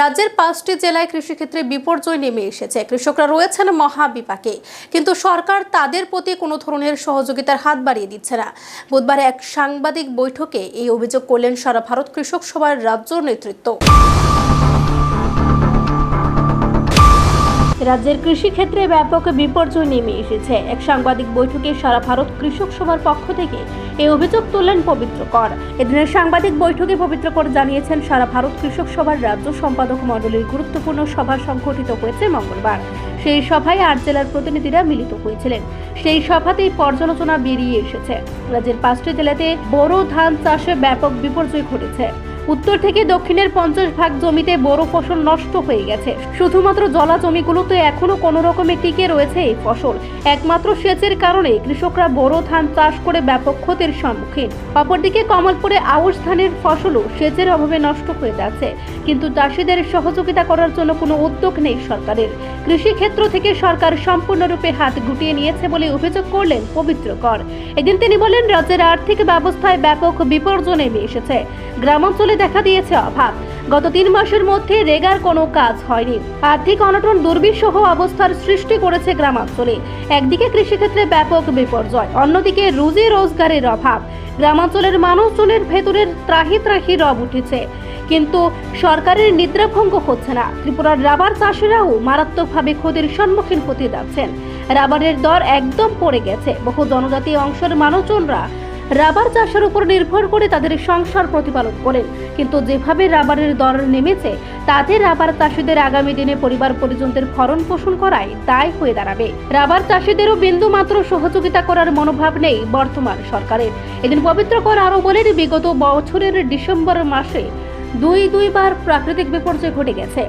রাজ্যের পাঁচটি জেলায় কৃষিক্ষেত্রে বিপর্যয় নেমে এসেছে। কৃষকরা রয়েছেন মহাবিপাকে। কিন্তু সরকার তাদের প্রতি কোনো ধরনের সহযোগিতার হাত বাড়িয়ে দিচ্ছে না। বুধবার এক সাংবাদিক বৈঠকে এই অভিযোগ করলেন সারা ভারত কৃষক সভার রাজ্য নেতৃত্ব। রাজ্যের কৃষিক্ষেত্রে ব্যাপক বিপর্যয় নেমে এসেছে। এক সাংবাদিক বৈঠকে সারা ভারত কৃষক সভার পক্ষ থেকে এই অভিযোগ তুললেন পবিত্র কর। এদিনের সাংবাদিক বৈঠকে পবিত্র কর জানিয়েছেন, সারা ভারত কৃষক সভার রাজ্য সম্পাদক মণ্ডলীর গুরুত্বপূর্ণ সভা সংঘটিত হয়েছে মঙ্গলবার। সেই সভায় আট জেলার প্রতিনিধিরা মিলিত হয়েছিলেন। সেই সভাতেই পর্যালোচনা বেরিয়ে এসেছে। রাজ্যের পাঁচটি জেলাতে বোরো ধান চাষে ব্যাপক বিপর্যয় ঘটেছে। উত্তর থেকে দক্ষিণের পঞ্চাশ ভাগ জমিতে বড় ফসল নষ্ট হয়ে গেছে। শুধুমাত্র জলা জমিগুলোতে এখনও কোনো রকমে টিকে রয়েছে এই ফসল। একমাত্র সেচের কারণে কৃষকরা বড় ধান চাষ করে ব্যাপক ক্ষতির সম্মুখীন। অপরদিকে কমলপুরে আউশ ধানের ফসলও সেচের অভাবে নষ্ট হয়ে যাচ্ছে। কিন্তু চাষিদের সহযোগিতা করার জন্য কোনো উদ্যোগ নেই সরকারের। কৃষি ক্ষেত্র থেকে সরকার সম্পূর্ণরূপে হাত গুটিয়ে নিয়েছে বলে অভিযোগ করলেন পবিত্র কর। এদিন তিনি বলেন, রাজ্যের আর্থিক ব্যবস্থায় ব্যাপক বিপর্যয় নেমে এসেছে। গ্রামাঞ্চলে দেখা দিয়েছে অভাব। গত তিন মাসের মধ্যে রেগার কোনো কাজ হয়নি। আর্থিক অনটন, দুর্বিষহ অবস্থার সৃষ্টি করেছে গ্রামাঞ্চলে। একদিকে কৃষিক্ষেত্রে ব্যাপক বিপর্যয়, অন্যদিকে রুজি রোজগারের অভাব। গ্রামাঞ্চলের মানুষজনের ভেতরের ত্রাহি ত্রাহি রব উঠেছে। কিন্তু সরকারের নিদ্রাভঙ্গ হচ্ছে না। ত্রিপুরার রাবার চাষিরাও মারাত্মকভাবে ক্ষতির সম্মুখীন হতে যাচ্ছেন। রাবারের দর একদম পড়ে গেছে। বহু জনজাতি অংশের মানুষজনরা রাবার চাষের উপর নির্ভর করে তাদের সংসার প্রতিপালন করেন কিন্তু যেভাবে রাবারের দর নেমেছে, তাতে রাবার চাষিদের আগামী দিনে পরিবার পরিজনদের ভরণ পোষণ করায় দায় হয়ে দাঁড়াবে। রাবার চাষিদেরও বিন্দু মাত্র সহযোগিতা করার মনোভাব নেই বর্তমান সরকারের। এদিন পবিত্র কর আরও বলেন, বিগত বছরের ডিসেম্বর মাসে দুই দুইবার প্রাকৃতিক বিপর্যয় ঘটে গেছে।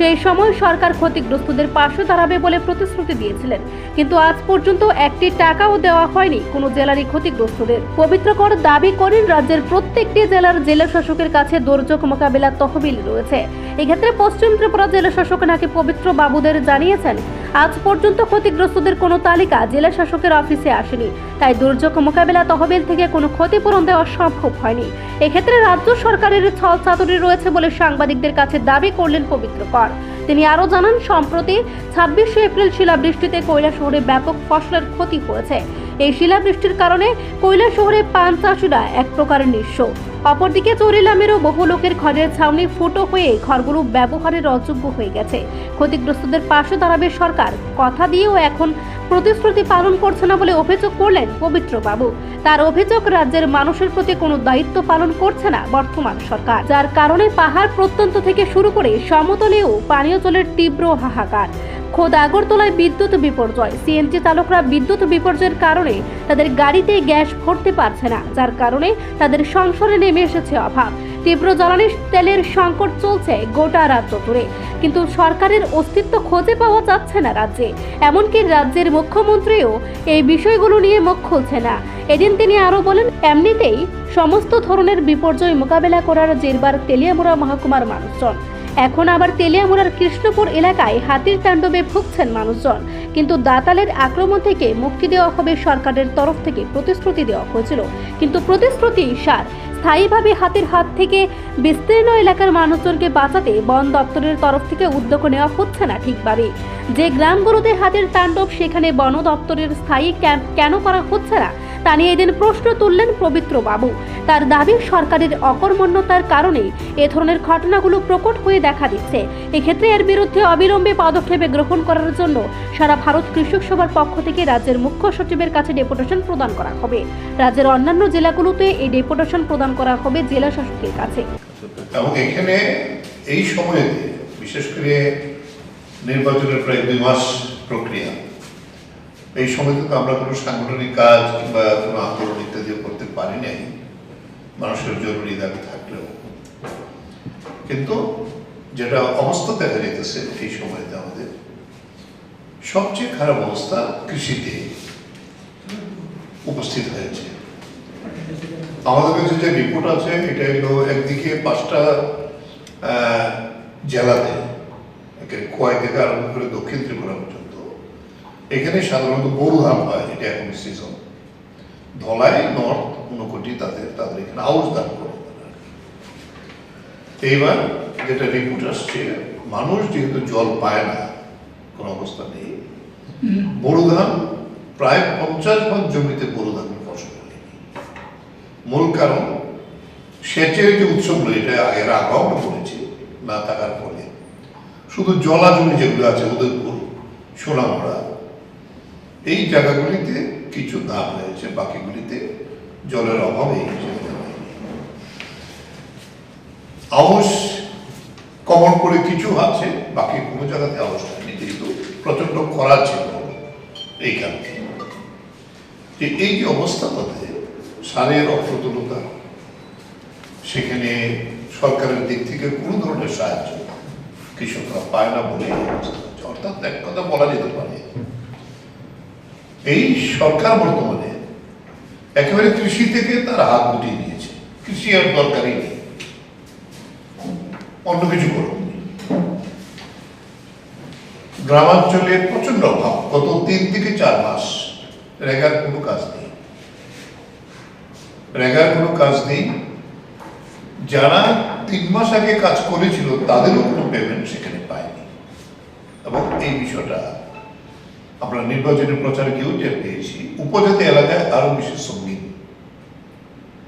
সেই সময় সরকার ক্ষতিগ্রস্তদের পাশে দাঁড়াবে বলে প্রতিশ্রুতি দিয়েছিলেন। কিন্তু আজ পর্যন্ত একটি টাকাও দেওয়া হয়নি কোনো জেলারই ক্ষতিগ্রস্তদের। পবিত্রকর দাবি করেন রাজ্যের প্রত্যেকটি জেলার জেলা শাসকের কাছে দুর্যোগ মোকাবিলা তহবিল রয়েছে। এক্ষেত্রে পশ্চিম ত্রিপুরা জেলা শাসক নাকি পবিত্র বাবুদের জানিয়েছেন আজ পর্যন্ত ক্ষতিগ্রস্তদের কোনো তালিকা জেলা শাসকের অফিসে আসেনি। তাই দুর্যোগ মোকাবেলা তহবিল থেকে কোনো ক্ষতিপূরণ দেওয়া সম্ভব হয়নি। এক্ষেত্রে রাজ্য সরকারের ছল চাতুরি রয়েছে বলে সাংবাদিকদের কাছে দাবি করলেন পবিত্র কর। তিনি আরও জানান, সম্প্রতি ছাব্বিশে এপ্রিল শিলাবৃষ্টিতে কৈলা শহরে ব্যাপক ফসলের ক্ষতি হয়েছে। এই শিলাবৃষ্টির কারণে কৈলা শহরে পান চাষিরা এক প্রকার নিঃস্ব। অপরদিকে চরিলামেরও বহু লোকের ঘরের ছাউনি ফুটো হয়ে ঘরগুলো ব্যবহারের অযোগ্য হয়ে গেছে। ক্ষতিগ্রস্তদের পাশে দাঁড়াবে সরকার। কথা দিয়েও এখন প্রতিশ্রুতি পালন করছে না বলে অভিযোগ করলেন পবিত্র বাবু তার অভিযোগ রাজ্যের মানুষের প্রতি কোনো দায়িত্ব পালন করছে না বর্তমান সরকার। যার কারণে পাহাড় প্রত্যন্ত থেকে শুরু করে সমতলেও পানীয় জলের তীব্র হাহাকার। খোদ আগরতলায় বিদ্যুৎ বিপর্যয়। সিএনজি চালকরা বিদ্যুৎ বিপর্যয়ের কারণে তাদের গাড়িতে গ্যাস ভরতে পারছে না, যার কারণে তাদের সংসারে নেমে এসেছে অভাব। তীব্র জ্বালানি তেলের সংকট চলছে গোটা রাজ্য জুড়ে। কিন্তু সরকারের অস্তিত্ব খুঁজে পাওয়া যাচ্ছে না রাজ্যে। এমনকি রাজ্যের মুখ্যমন্ত্রীও এই বিষয়গুলো নিয়ে মুখ খুলছে না। এদিন তিনি আরও বলেন, এমনিতেই সমস্ত ধরনের বিপর্যয় মোকাবেলা করার জেরবার তেলিয়ামুড়া মহকুমার মানুষজন। এখন আবার তেলিয়ামুড়ার কৃষ্ণপুর এলাকায় হাতির তাণ্ডবে ভুগছেন মানুষজন। কিন্তু দাতালের আক্রমণ থেকে মুক্তি দেওয়া হবে সরকারের তরফ থেকে প্রতিশ্রুতি দেওয়া হয়েছিল। কিন্তু প্রতিশ্রুতি সার। স্থায়ীভাবে হাতের হাত থেকে বিস্তীর্ণ এলাকার মানুষজনকে বাঁচাতে বন দপ্তরের তরফ থেকে উদ্যোগ নেওয়া হচ্ছে না ঠিকভাবে। যে গ্রামগুলোতে হাতের তাণ্ডব, সেখানে বন দপ্তরের স্থায়ী ক্যাম্প কেন করা হচ্ছে না? তা নিয়ে এদিন প্রশ্ন তুললেন পবিত্র বাবু। তার দাবি সরকারের অকর্মণ্যতার কারণে এ ধরনের ঘটনাগুলো প্রকট হয়ে দেখা দিচ্ছে। এক্ষেত্রে এর বিরুদ্ধে অবিলম্বে পদক্ষেপে গ্রহণ করার জন্য সারা ভারত কৃষক সভার পক্ষ থেকে রাজ্যের মুখ্য সচিবের কাছে ডেপুটেশন প্রদান করা হবে। রাজ্যের অন্যান্য জেলাগুলোতে এই ডেপুটেশন প্রদান করা হবে জেলা শাসকের কাছে। এবং এখানে এই সময়েতে, বিশেষ করে নির্বাচনের প্রায় দুই মাস প্রক্রিয়া এই সময় তো আমরা কোনো সাংগঠনিক কাজ কিংবা কোনো আন্দোলন ইত্যাদিও করতে পারি নাই। মানুষের জরুরি দাবি থাকলেও। কিন্তু যেটা অবস্থা দেখা যেতেছে এই সময়তে আমাদের, সবচেয়ে খারাপ অবস্থা কৃষিতে উপস্থিত হয়েছে। আমাদের কাছে যে রিপোর্ট আছে, এটা হলো একদিকে পাঁচটা জেলাতে খোয়াই থেকে আরম্ভ করে দক্ষিণ ত্রিপুরা পর্যন্ত। এখানে সাধারণত গরু ধান হয়, এটা এখন সিজন ধলাই নর্থ ঊনকোটি তাদের তাদের এখানে আউশ ধান করে এইবার যেটা রিপোর্ট আসছে, মানুষ যেহেতু জল পায় না, কোনো অবস্থা নেই বোরো ধান প্রায় পঞ্চাশ ভাগ জমিতে বোরো ধান ফসল মূল কারণ, সেচের যে উৎসগুলো, এটা এর আগেও বলেছি, না থাকার ফলে। শুধু জলা জমি যেগুলো আছে, উদয়পুর, সোনামুড়া এই জায়গাগুলিতে কিছু ধান হয়েছে বাকিগুলিতে জলের অভাবে আউশ কমন করে কিছু আছে, বাকি কোনো জায়গাতে আউশ হয়নি, যেহেতু প্রচণ্ড খরা ছিল এই কারণে যে এই যে অবস্থাটাতে সারের অপ্রতুলতা, সেখানে সরকারের দিক থেকে কোনো ধরনের সাহায্য কৃষকরা পায় না বলে। অর্থাৎ এক কথা বলা যেতে পারে এই সরকার বর্তমানে একেবারে কৃষি থেকে তার হাত গুটিয়ে দিয়েছে। কৃষি আর দরকারই নেই। অন্য কিছু করুন গ্রামাঞ্চলে প্রচণ্ড অভাব। গত তিন থেকে চার মাস রেগার কোনো কাজ নেই। রেগার কোনো কাজ নেই। যারা তিন মাস আগে কাজ করেছিল, তাদেরও কোনো পেমেন্ট সেখানে পায়নি। এবং এই বিষয়টা আমরা নির্বাচনী প্রচারে গিয়েও টের পেয়েছি? উপজাতি এলাকায় আরও বেশি সংগীত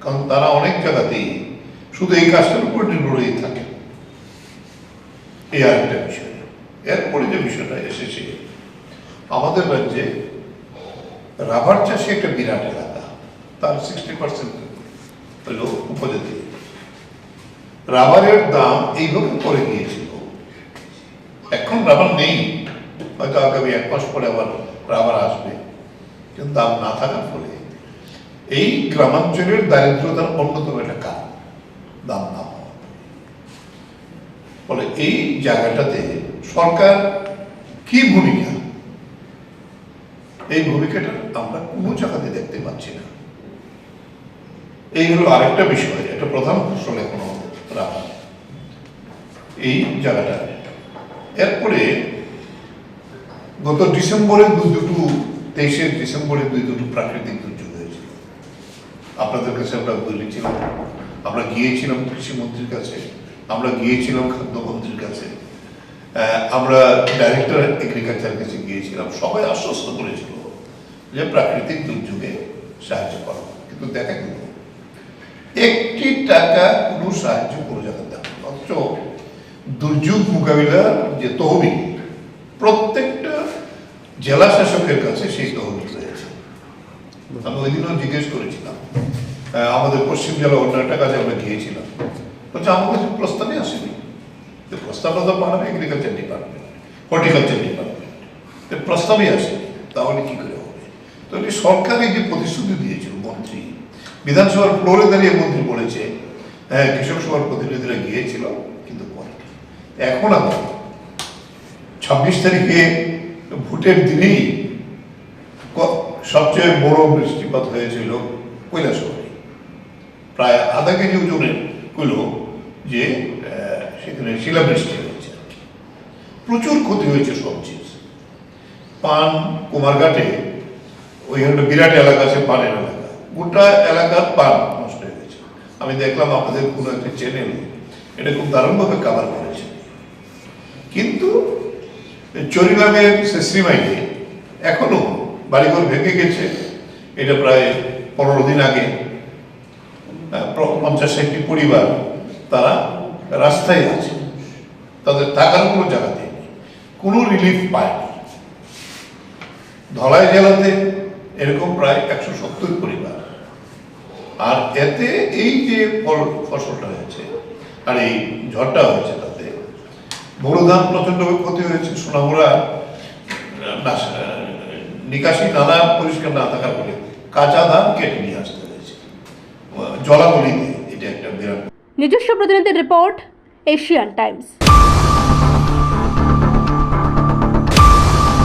কারণ তারা অনেক জায়গাতেই শুধু এই কাজটার উপর নির্ভর হয়ে থাকে এই আরেকটা বিষয়। এরপরে যে বিষয়টা এসেছে, আমাদের রাজ্যে রাবার চাষে একটা বিরাট এলাকা। তার সিক্সটি পার্সেন্ট হইল উপজাতি। রাবারের দাম এইভাবে পড়ে গিয়েছিল। এখন রাবার নেই। হয়তো আগামী এক মাস পরে আবার রাবার আসবে। কিন্তু দাম না থাকার ফলে এই গ্রামাঞ্চলের দারিদ্রতার অন্যতম একটা কারণ, দাম না ফলে এই জায়গাটাতে সরকার কি ভূমিকা? এই ভূমিকাটা আমরা কোনো জায়গাতে দেখতে পাচ্ছি না। এই হলো আরেকটা বিষয় এটা প্রধান ফসল এখনও রাখা এই জায়গাটা। এরপরে গত ডিসেম্বরে দুই দুটো তেইশে ডিসেম্বরে দুই দুটো প্রাকৃতিক দুর্যোগ হয়েছিল আপনাদের কাছে আমরা বলেছিলাম আমরা গিয়েছিলাম কৃষিমন্ত্রীর কাছে, আমরা গিয়েছিলাম খাদ্যমন্ত্রীর কাছে আমরা ডাইরেক্টর এগ্রিকালচার কাছে গিয়েছিলাম। সবাই আশ্বস্ত করেছিল যে প্রাকৃতিক দুর্যোগে সাহায্য করা কিন্তু দেখা গেল, একটি টাকা কোনো সাহায্য করে জায়গায় দেওয়া অথচ দুর্যোগ মোকাবিলার যে তহবিল প্রত্যেকটা জেলা শাসকের কাছে সেই তহবিল রয়েছে। আমি ওই দিনও জিজ্ঞেস করেছিলাম আমাদের পশ্চিম জেলা অন্য একটা কাজে আমরা গিয়েছিলাম। বলছে, আমার কাছে প্রস্তাবই আসেনি। প্রস্তাবটা তো পাঠাবে এগ্রিকালচার ডিপার্টমেন্ট হর্টিকালচার ডিপার্টমেন্ট তো প্রস্তাবই আসেনি, তাহলে কি করে হবে? তো এই সরকার এই যে প্রতিশ্রুতি দিয়েছিল, মন্ত্রী, বিধানসভার ফ্লোরে দাঁড়িয়ে মন্ত্রী বলেছে হ্যাঁ কৃষক সভার প্রতিনিধিরা গিয়েছিল, কিন্তু করেনি। এখন আবার ছাব্বিশ তারিখে ভোটের দিনেই সবচেয়ে বড় বৃষ্টিপাত হয়েছিল কৈলাসহরে। প্রায় আধা কেজি ওজনের হলো যে সেখানে শিলাবৃষ্টি হয়েছে। প্রচুর ক্ষতি হয়েছে সবজি পান কুমারঘাটে ওইখানে বিরাট এলাকা আছে, পানের এলাকা। গোটা এলাকার পান নষ্ট হয়ে গেছে। আমি দেখলাম আপনাদের কোনো একটা চ্যানেল এটা খুব দারুণভাবে কাভার করেছে। কিন্তু চরিলামের সে শ্রীমাইতে এখনও বাড়িঘর ভেঙে গেছে। এটা প্রায় পনেরো দিন আগে। পঞ্চাশ ষাটটি পরিবার তারা রাস্তায় আছে। তাদের থাকার কোনো জায়গা নেই। কোনো রিলিফ পায়নি। ধলাই জেলাতে এরকম প্রায় একশো সত্তর পরিবার। আর এতে এই যে ফসলটা হয়েছে, আর এই ঝড়টা হয়েছে তাতে বড় ধান প্রচন্ডভাবে ক্ষতি হয়েছে, সোনামুড়া নিকাশি নালা পরিষ্কার না থাকার ফলে কাঁচা ধান কেটে নিয়ে আসতে হয়েছে। জলাবলিতে এটা একটা বিরাট নিজস্ব প্রতিনিধির রিপোর্ট, এশিয়ান টাইমস।